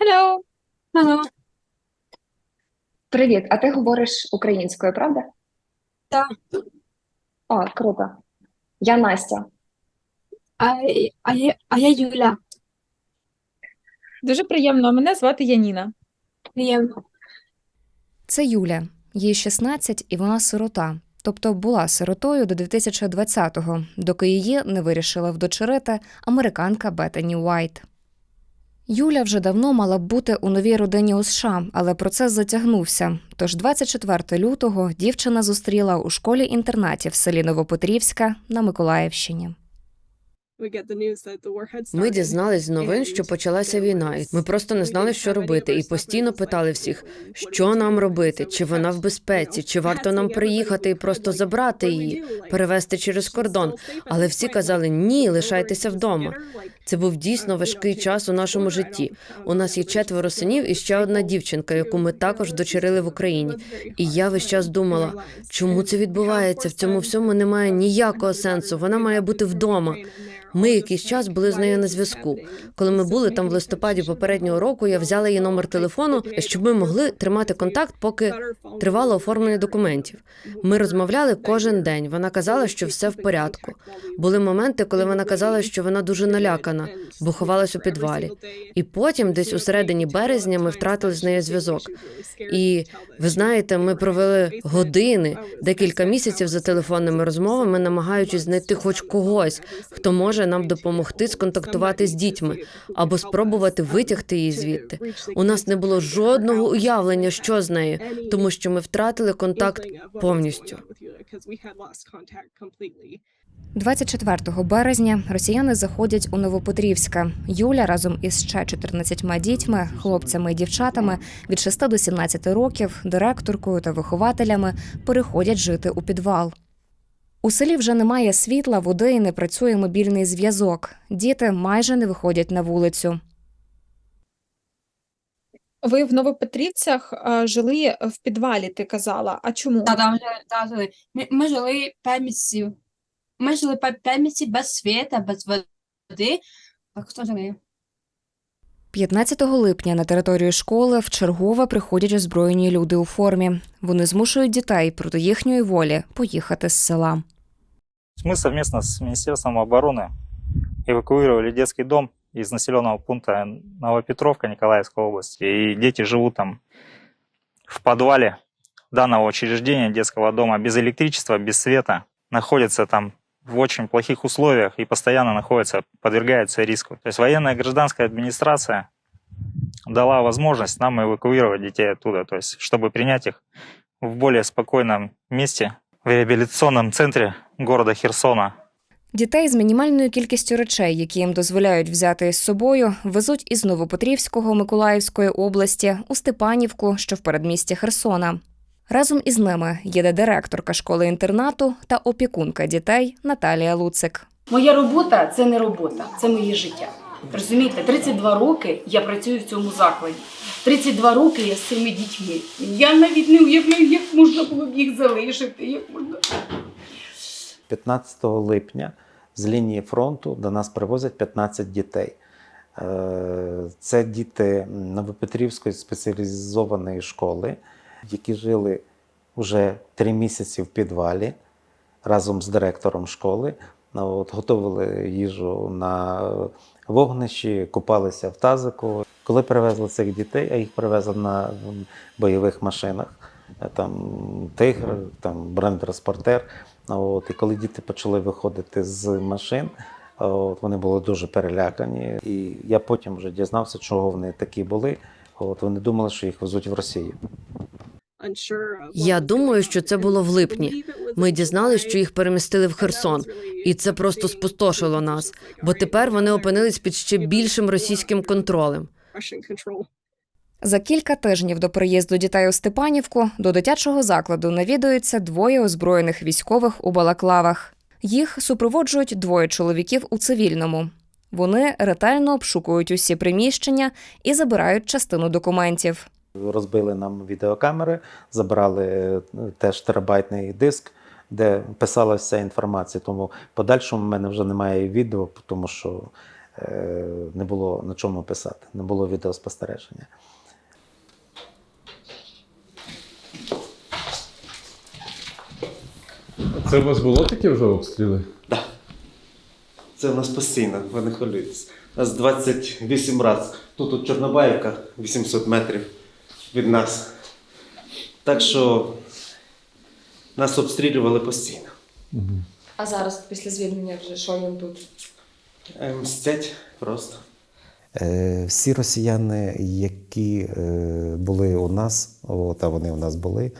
Hello. Алло, Привіт, а ти говориш українською, правда? Так. О, круто. Я Настя. а, а, я, а я Юля. Дуже приємно. Мене звати Яніна. Приємно. Це Юля. Їй 16 і вона сирота. Тобто була сиротою до 2020-го, доки її не вирішила вдочерити американка Беттані Уайт. Юля вже давно мала б бути у новій родині у США, але процес затягнувся. Тож 24 лютого дівчина зустріла у школі-інтернаті в селі Новопетрівська на Миколаївщині. Ми дізнались з новин, що почалася війна, і ми просто не знали, що робити, і постійно питали всіх, що нам робити, чи вона в безпеці, чи варто нам приїхати і просто забрати її, перевезти через кордон. Але всі казали ні, лишайтеся вдома. Це був дійсно важкий час у нашому житті. У нас є четверо синів і ще одна дівчинка, яку ми також дочерили в Україні. І я весь час думала, чому це відбувається? В цьому всьому немає ніякого сенсу. Вона має бути вдома. Ми якийсь час були з нею на зв'язку. Коли ми були там в листопаді попереднього року, я взяла її номер телефону, щоб ми могли тримати контакт, поки тривало оформлення документів. Ми розмовляли кожен день. Вона казала, що все в порядку. Були моменти, коли вона казала, що вона дуже налякана, бо ховалась у підвалі. І потім, десь у середині березня, ми втратили з нею зв'язок. І ви знаєте, ми провели години, декілька місяців за телефонними розмовами, намагаючись знайти хоч когось, хто може нам допомогти сконтактувати з дітьми або спробувати витягти її звідти. У нас не було жодного уявлення, що з нею, тому що ми втратили контакт повністю. 24 березня росіяни заходять у Новопетрівська. Юля разом із ще 14 дітьми, хлопцями і дівчатами від 6 до 17 років, директоркою та вихователями переходять жити у підвал. У селі вже немає світла, води і не працює мобільний зв'язок. Діти майже не виходять на вулицю. Ви в Новопетрівцях е, жили в підвалі, ти казала. А чому? Та, там, жили- та, жили. Ми, ми жили 5 місяців. Ми жили 5 місяців без світа, без води. Так хто жили? 15 липня на територію школи вчергове приходять озброєні люди у формі. Вони змушують дітей проти їхньої волі поїхати з села. Мы совместно с Министерством обороны эвакуировали детский дом из населенного пункта Новопетровка Николаевской области. И дети живут там в подвале данного учреждения детского дома без электричества, без света. Находятся там в очень плохих условиях и постоянно находятся, подвергаются риску. То есть военная гражданская администрация дала возможность нам эвакуировать детей оттуда, то есть чтобы принять их в более спокойном месте в реабилитационном центре города Херсона. Дітей з мінімальною кількістю речей, які їм дозволяють взяти із собою, везуть із Новопетрівського Миколаївської області у Степанівку, що в передмісті Херсона. Разом із ними їде директорка школи-інтернату та опікунка дітей Наталія Луцик. Моя робота це не робота, це моє життя. Розумієте, 32 роки я працюю в цьому закладі. 32 роки я з цими дітьми. Я навіть не уявляю, як можна було б їх залишити. Як можна... 15 липня з лінії фронту до нас привозять 15 дітей. Е, Це діти Новопетрівської спеціалізованої школи, які жили вже три місяці в підвалі разом з директором школи. Ну, От, готували їжу на вогнищі, купалися в тазику. Коли привезли цих дітей, а їх привезли на бойових машинах, е, там тигр, там бренд-транспортер. От, і коли діти почали виходити з машин, от, вони були дуже перелякані. І я потім вже дізнався, чого вони такі були. От, вони думали, що їх везуть в Росію. Я думаю, що це було в липні. Ми дізналися, що їх перемістили в Херсон, і це просто спустошило нас, бо тепер вони опинились під ще більшим російським контролем. За кілька тижнів до приїзду дітей у Степанівку до дитячого закладу навідуються двоє озброєних військових у балаклавах. Їх супроводжують двоє чоловіків у цивільному. Вони ретельно обшукують усі приміщення і забирають частину документів. Розбили нам відеокамери, забрали е, теж терабайтний диск, де писалася вся інформація. Тому в подальшому в мене вже немає відео, тому що е, не було на чому писати, не було відеоспостереження. Це у вас було такі вже обстріли? Так. Це в нас постійно, ви не хвилюйтесь. У нас 28 разів. Тут от Чорнобаївка, 800 метрів від нас. Так що нас обстрілювали постійно. А зараз, після звільнення, вже що їм тут? Е, Мстять просто. Е, Всі росіяни, які е, були у нас, от, а вони у нас були,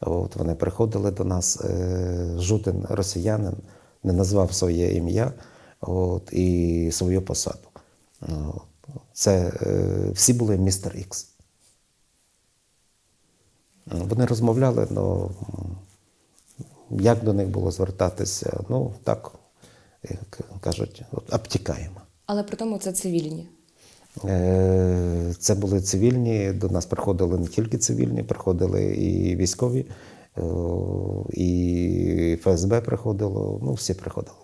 от, вони приходили до нас, жоден росіянин не назвав своє ім'я от, і свою посаду. Це всі були містер Ікс. Вони розмовляли, але як до них було звертатися, ну так, як кажуть, от, обтікаємо. Але при тому це цивільні. Е, Це були цивільні, до нас приходили не тільки цивільні, приходили і військові, е, і ФСБ приходило, ну всі приходили.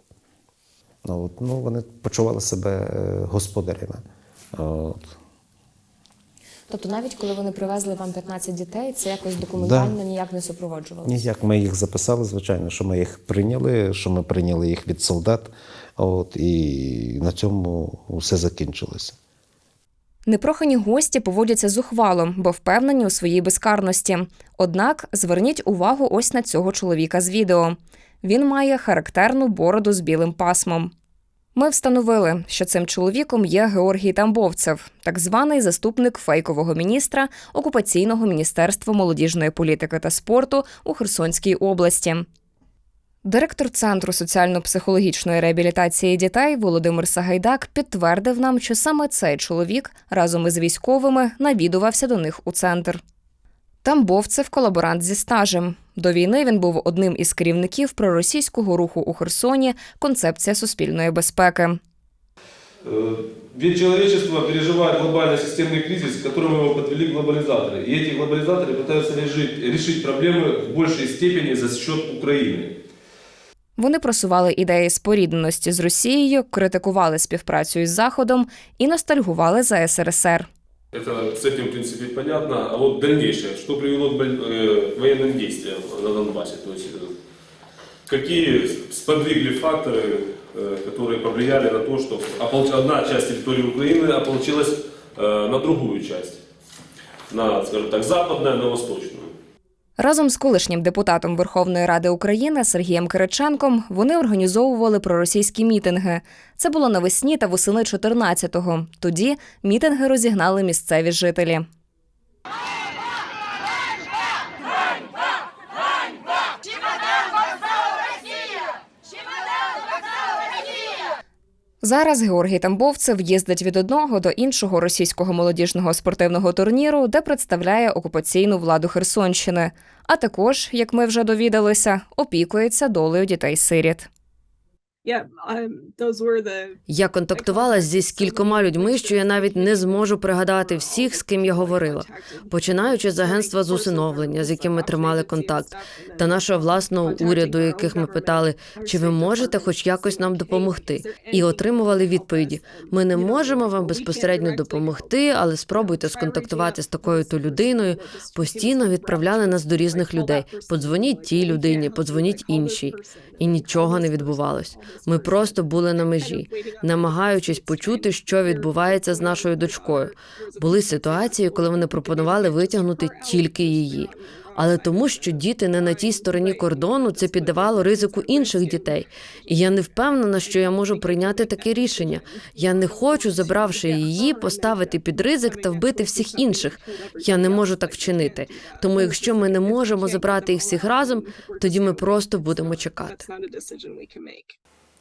Ну, от, ну, вони почували себе е, господарями. От. Тобто, навіть коли вони привезли вам 15 дітей, це якось документально ніяк не супроводжувалося. Ніяк ми їх записали, звичайно, що ми їх прийняли, що ми прийняли їх від солдат, от, і на цьому все закінчилося. Непрохані гості поводяться зухвало, бо впевнені у своїй безкарності. Однак зверніть увагу ось на цього чоловіка з відео. Він має характерну бороду з білим пасмом. Ми встановили, що цим чоловіком є Георгій Тамбовцев, так званий заступник фейкового міністра окупаційного міністерства молодіжної політики та спорту у Херсонській області. Директор Центру соціально-психологічної реабілітації дітей Володимир Сагайдак підтвердив нам, що саме цей чоловік разом із військовими навідувався до них у центр. Тамбовцев колаборант зі стажем. До війни він був одним із керівників проросійського руху у Херсоні Концепція суспільної безпеки. Э, Ведь человечество переживает глобальный системный кризис, к которому его подвели глобализаторы. И эти глобализаторы пытаются решить, решить проблемы в большей степени за счет Украины. Вони просували ідеї спорідненості з Росією, критикували співпрацю із Заходом і ностальгували за СРСР. Это с этим, в принципе, понятно. А вот дальнейшее, что привело к э, военным действиям на Донбассе? То есть, э, какие сподвигли факторы, э, которые повлияли на то, что одна часть территории Украины ополчилась на другую часть? На, скажем так, западную, на восточную. Разом з колишнім депутатом Верховної Ради України Сергієм Кириченком вони організовували проросійські мітинги. Це було навесні та восени 14-го. Тоді мітинги розігнали місцеві жителі. Зараз Георгій Тамбовцев їздить від одного до іншого російського молодіжного спортивного турніру, де представляє окупаційну владу Херсонщини. А також, як ми вже довідалися, опікується долею дітей-сиріт. Я контактувала зі скількома людьми, що я навіть не зможу пригадати всіх, з ким я говорила, починаючи з агентства з усиновлення, з яким ми тримали контакт, та нашого власного уряду, яких ми питали, чи ви можете хоч якось нам допомогти, і отримували відповіді: ми не можемо вам безпосередньо допомогти, але спробуйте сконтактувати з такою то людиною. Постійно відправляли нас до різних людей. Подзвоніть тій людині, подзвоніть іншій, і нічого не відбувалось. Ми просто були на межі, намагаючись почути, що відбувається з нашою дочкою. Були ситуації, коли вони пропонували витягнути тільки її. Але тому, що діти не на тій стороні кордону, це піддавало ризику інших дітей. І я не впевнена, що я можу прийняти таке рішення. Я не хочу, забравши її, поставити під ризик та вбити всіх інших. Я не можу так вчинити. Тому, якщо ми не можемо забрати їх всіх разом, тоді ми просто будемо чекати.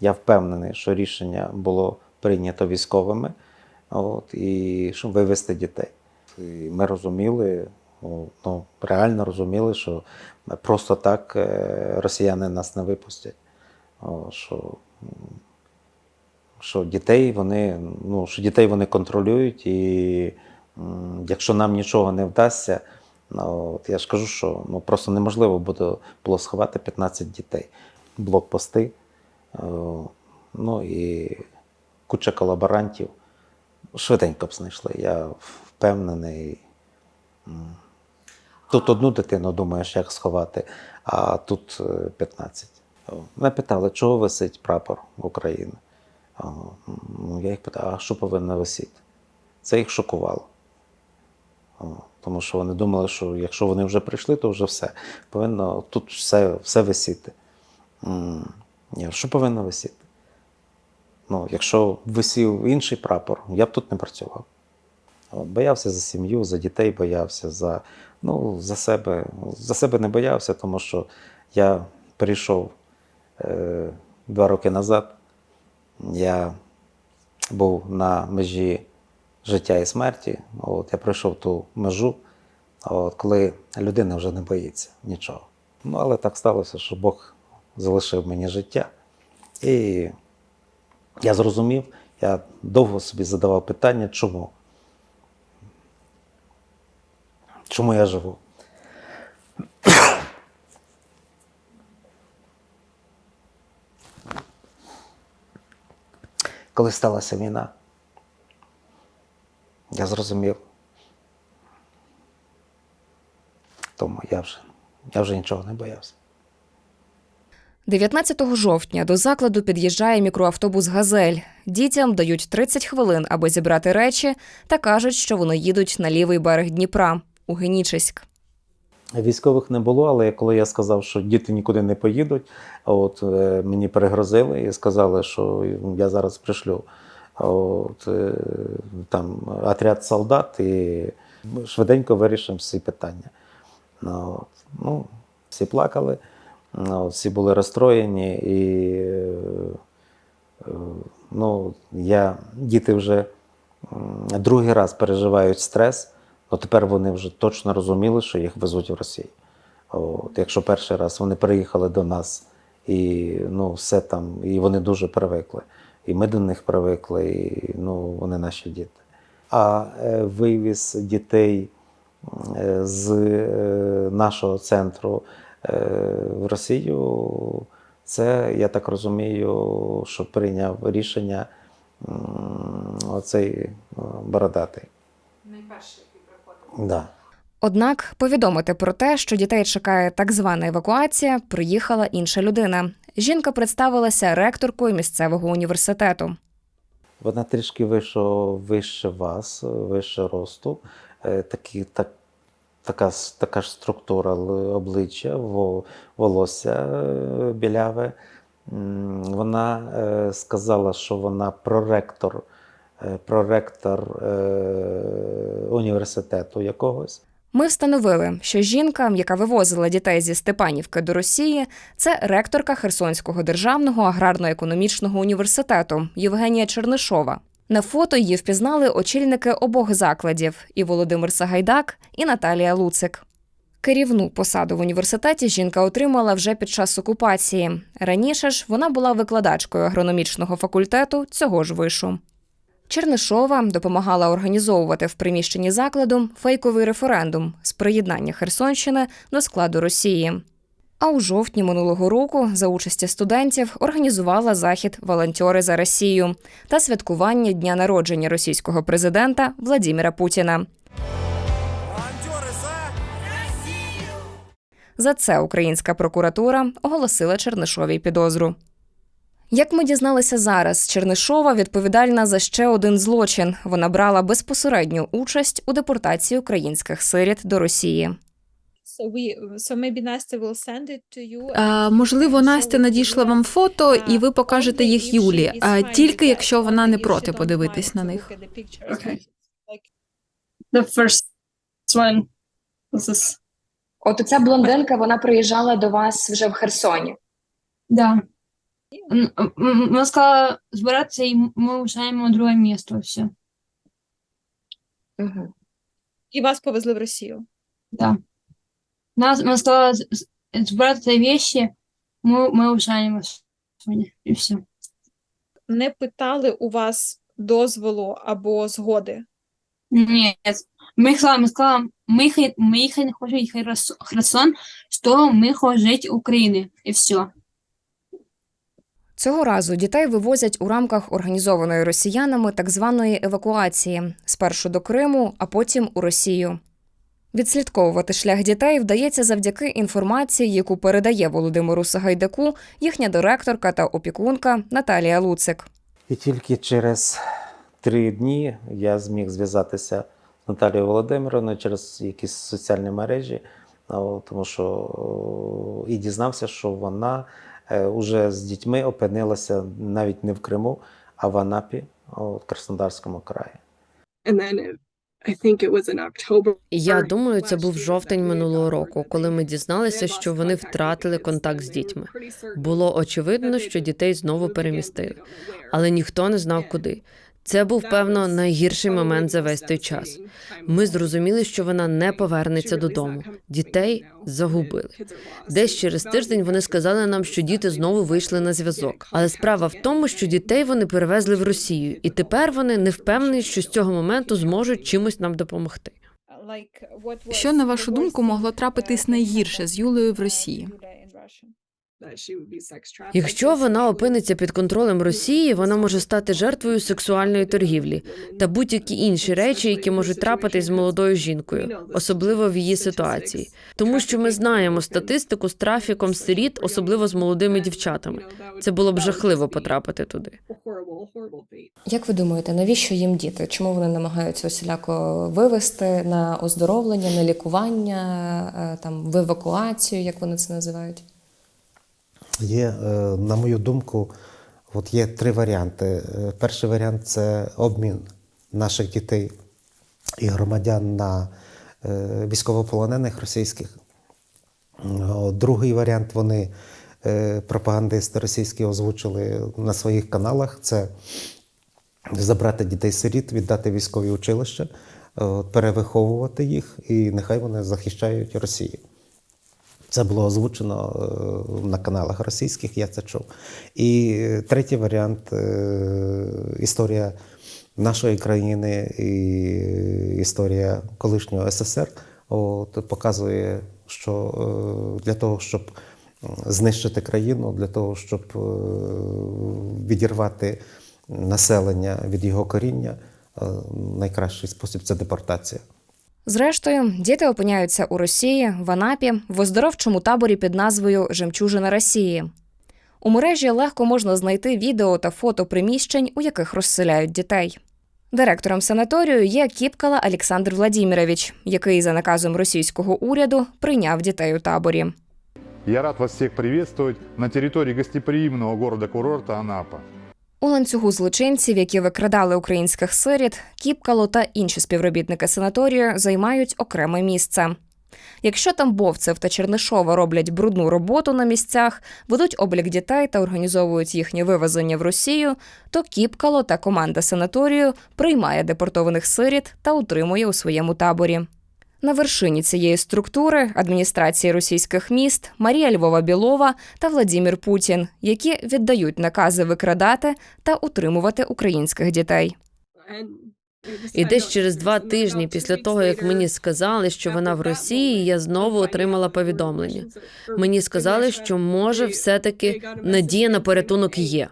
Я впевнений, що рішення було прийнято військовими, от, і щоб вивезти дітей. І ми розуміли, ну, ну, реально розуміли, що просто так е, росіяни нас не випустять. Що, що дітей вони, ну, що дітей вони контролюють, і якщо нам нічого не вдасться, ну, от я ж кажу, що ну, просто неможливо буде було сховати 15 дітей. Блокпости. Ну і куча колаборантів. Швиденько б знайшли, я впевнений. Тут одну дитину думаєш, як сховати, а тут е, 15. О, Мене питали, чого висить прапор України. Ну, Я їх питав, а що повинно висіти? Це їх шокувало. Тому що вони думали, що якщо вони вже прийшли, то вже все. Повинно тут все, все висіти. Що повинно висіти? Ну, якщо висів інший прапор, я б тут не працював. Боявся за сім'ю, за дітей боявся, за, ну, за себе. За себе не боявся, тому що я перейшов е, два роки назад. Я був на межі життя і смерті. От, я пройшов ту межу, от, коли людина вже не боїться нічого. Ну, але так сталося, що Бог залишив мені життя. І я зрозумів, я довго собі задавав питання, чому? Чому я живу? Коли сталася війна, я зрозумів. Тому я вже, я вже нічого не боявся. 19 жовтня до закладу під'їжджає мікроавтобус Газель. Дітям дають 30 хвилин, аби зібрати речі, та кажуть, що вони їдуть на лівий берег Дніпра у Генічеськ. Військових не було, але коли я сказав, що діти нікуди не поїдуть, от е, мені перегрозили і сказали, що я зараз пришлю от, е, там отряд солдат і швиденько вирішимо всі питання. Ну, от, ну, всі плакали, ну, от, всі були розстроєні, і е, ну, я, діти вже другий раз переживають стрес. Ну, тепер вони вже точно розуміли, що їх везуть в Росію. От, якщо перший раз вони приїхали до нас, і ну, все там, і вони дуже привикли. І ми до них привикли, і ну, вони наші діти. А е, вивіз дітей е, з е, нашого центру в Росію, це, я так розумію, що прийняв рішення оцей бородатий. Найперший. Да. Однак повідомити про те, що дітей чекає так звана евакуація, приїхала інша людина. Жінка представилася ректоркою місцевого університету. Вона трішки вище, вище вас, вище росту, е, такі, так, така, така ж структура обличчя, во- волосся е, біляве. Вона е, сказала, що вона проректор, проректор е, університету якогось. Ми встановили, що жінка, яка вивозила дітей зі Степанівки до Росії, це ректорка Херсонського державного аграрно-економічного університету Євгенія Чернишова. На фото її впізнали очільники обох закладів і Володимир Сагайдак, і Наталія Луцик. Керівну посаду в університеті жінка отримала вже під час окупації. Раніше ж вона була викладачкою агрономічного факультету цього ж вишу. Чернишова допомагала організовувати в приміщенні закладу фейковий референдум з приєднання Херсонщини до складу Росії. А у жовтні минулого року за участі студентів організувала захід Волонтери за Росію та святкування дня народження російського президента Владіміра Путіна. За це українська прокуратура оголосила Чернишовій підозру. Як ми дізналися зараз, Чернишова відповідальна за ще один злочин. Вона брала безпосередню участь у депортації українських сиріт до Росії. А, можливо, Настя надійшла вам фото, і ви покажете їх Юлі, а тільки якщо вона не проти подивитись на них. Okay. The first one was this. От ця блондинка, вона приїжджала до вас вже в Херсоні. Да. Вона сказала збиратися, і ми на друге місто. Все. Угу. І вас повезли в Росію. Да. Нас, вона сказала з- збирати вещи, ми, ми рушаємо сьогодні. І все. Не питали у вас дозволу або згоди. Ні, ми сказали, ми сказали, ми, хай- ми їхали не хочемо їхати в Херс- Херсон, що ми хочемо жити в Україні. І все. Цього разу дітей вивозять у рамках організованої росіянами так званої евакуації спершу до Криму, а потім у Росію. Відслідковувати шлях дітей вдається завдяки інформації, яку передає Володимиру Сагайдаку їхня директорка та опікунка Наталія Луцик. І тільки через три дні я зміг зв'язатися з Наталією Володимировною через якісь соціальні мережі, тому що і дізнався, що вона вже з дітьми опинилася навіть не в Криму, а в Анапі, у в Краснодарському краї. Я думаю, це був жовтень минулого року, коли ми дізналися, що вони втратили контакт з дітьми. Було очевидно, що дітей знову перемістили, але ніхто не знав куди. Це був певно найгірший момент за весь той час. Ми зрозуміли, що вона не повернеться додому. Дітей загубили. Десь через тиждень вони сказали нам, що діти знову вийшли на зв'язок. Але справа в тому, що дітей вони перевезли в Росію, і тепер вони не впевнені, що з цього моменту зможуть чимось нам допомогти. Що, на вашу думку, могло трапитись найгірше з Юлею в Росії? Якщо вона опиниться під контролем Росії, вона може стати жертвою сексуальної торгівлі та будь-які інші речі, які можуть трапитись з молодою жінкою, особливо в її ситуації, тому що ми знаємо статистику з трафіком сиріт, особливо з молодими дівчатами. Це було б жахливо потрапити туди. Як ви думаєте, навіщо їм діти? Чому вони намагаються усіляко вивести на оздоровлення, на лікування, е, там в евакуацію, як вони це називають? Є, е, на мою думку, от є три варіанти. Е, Перший варіант це обмін наших дітей і громадян на е, військовополонених російських. Другий варіант вони пропагандисти російські озвучили на своїх каналах. Це забрати дітей-сиріт, віддати військові училища, перевиховувати їх, і нехай вони захищають Росію. Це було озвучено е, на каналах російських, я це чув. І третій варіант е, історія нашої країни і історія колишнього СССР от, показує, що е, для того, щоб знищити країну, для того, щоб відірвати населення від його коріння, найкращий спосіб це депортація. Зрештою, діти опиняються у Росії, в Анапі, в оздоровчому таборі під назвою Жемчужина Росії. У мережі легко можна знайти відео та фото приміщень, у яких розселяють дітей. Директором санаторію є Кіпкала Олександр Владімірович, який за наказом російського уряду прийняв дітей у таборі. Я рад вас всех приветствовать на территории гостеприимного города-курорта Анапа. У ланцюгу злочинців, які викрадали українських сиріт, Кіпкало та інші співробітники санаторію займають окреме місце. Якщо Тамбовцев та Чернишова роблять брудну роботу на місцях, ведуть облік дітей та організовують їхнє вивезення в Росію, то Кіпкало та команда санаторію приймає депортованих сиріт та утримує у своєму таборі. На вершині цієї структури адміністрації російських міст Марія Львова Білова та Владімір Путін, які віддають накази викрадати та утримувати українських дітей. І десь через два тижні після того, як мені сказали, що вона в Росії, я знову отримала повідомлення. Мені сказали, що може все-таки надія на порятунок є.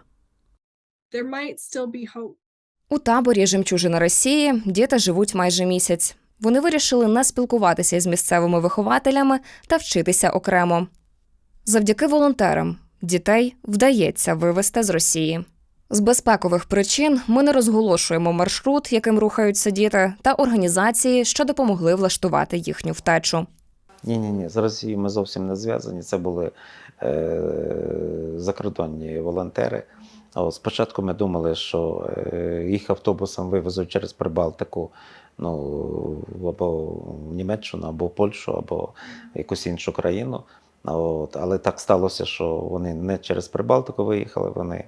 У таборі Жемчужина Росії діти живуть майже місяць. Вони вирішили не спілкуватися з місцевими вихователями та вчитися окремо. Завдяки волонтерам дітей вдається вивезти з Росії. З безпекових причин ми не розголошуємо маршрут, яким рухаються діти, та організації, що допомогли влаштувати їхню втечу. Ні, ні, ні. З Росією ми зовсім не зв'язані. Це були е, закордонні волонтери. От, спочатку ми думали, що е, їх автобусом вивезуть через Прибалтику, ну або в Німеччину, або в Польщу, або в якусь іншу країну. От, але так сталося, що вони не через Прибалтику виїхали, вони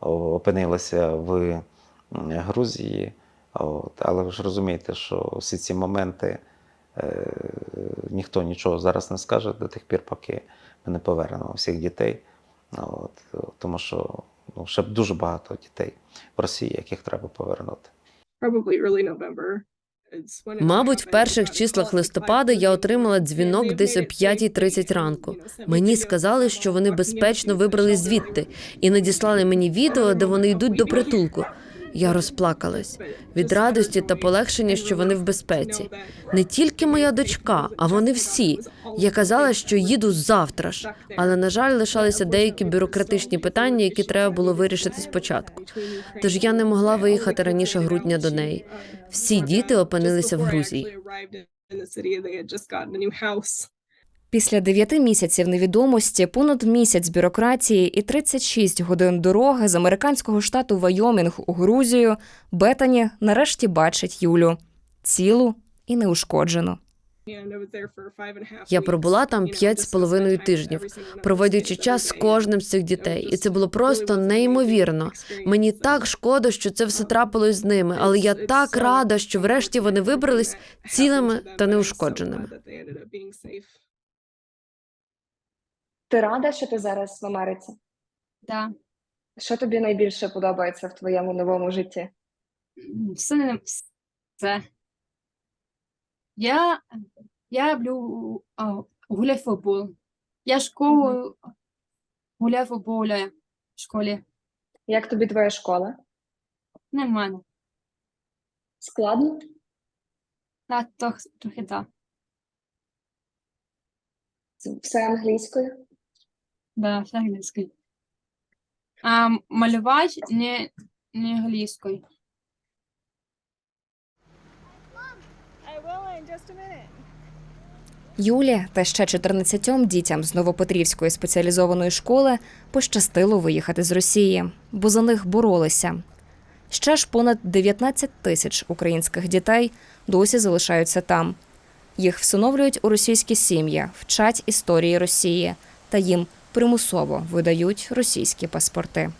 опинилися в Грузії. От, але ви ж розумієте, що всі ці моменти е, ніхто нічого зараз не скаже до тих пір, поки ми не повернемо всіх дітей. От, тому що ну, ще дуже багато дітей в Росії, яких треба повернути. Мабуть, в перших числах листопада я отримала дзвінок десь о 5.30 ранку. Мені сказали, що вони безпечно вибрались звідти і надіслали мені відео, де вони йдуть до притулку. Я розплакалась від радості та полегшення, що вони в безпеці. Не тільки моя дочка, а вони всі. Я казала, що їду завтра ж, але на жаль, лишалися деякі бюрократичні питання, які треба було вирішити спочатку. Тож я не могла виїхати раніше грудня до неї. Всі діти опинилися в Грузії. Після дев'яти місяців невідомості, понад місяць бюрократії і 36 годин дороги з американського штату Вайомінг у Грузію Бетані нарешті бачить Юлю цілу і неушкоджену. Я пробула там п'ять з половиною тижнів, проводячи час з кожним з цих дітей, і це було просто неймовірно. Мені так шкода, що це все трапилось з ними, але я так рада, що врешті вони вибрались цілими та неушкодженими. Ти рада, що ти зараз в Америці? Да. Що тобі найбільше подобається в твоєму новому житті? Все, все. Я, я люблю а, гуляти в футбол. Я школу гуляю в футболі в школі. Як тобі твоя школа? Нормально. Складно? Так, трохи так. Все англійською? Да, англійською. А малювати не, не англійською. Юлі та ще 14 дітям з Новопетрівської спеціалізованої школи пощастило виїхати з Росії, бо за них боролися. Ще ж понад 19 тисяч українських дітей досі залишаються там. Їх всиновлюють у російські сім'ї, вчать історії Росії та їм примусово видають російські паспорти.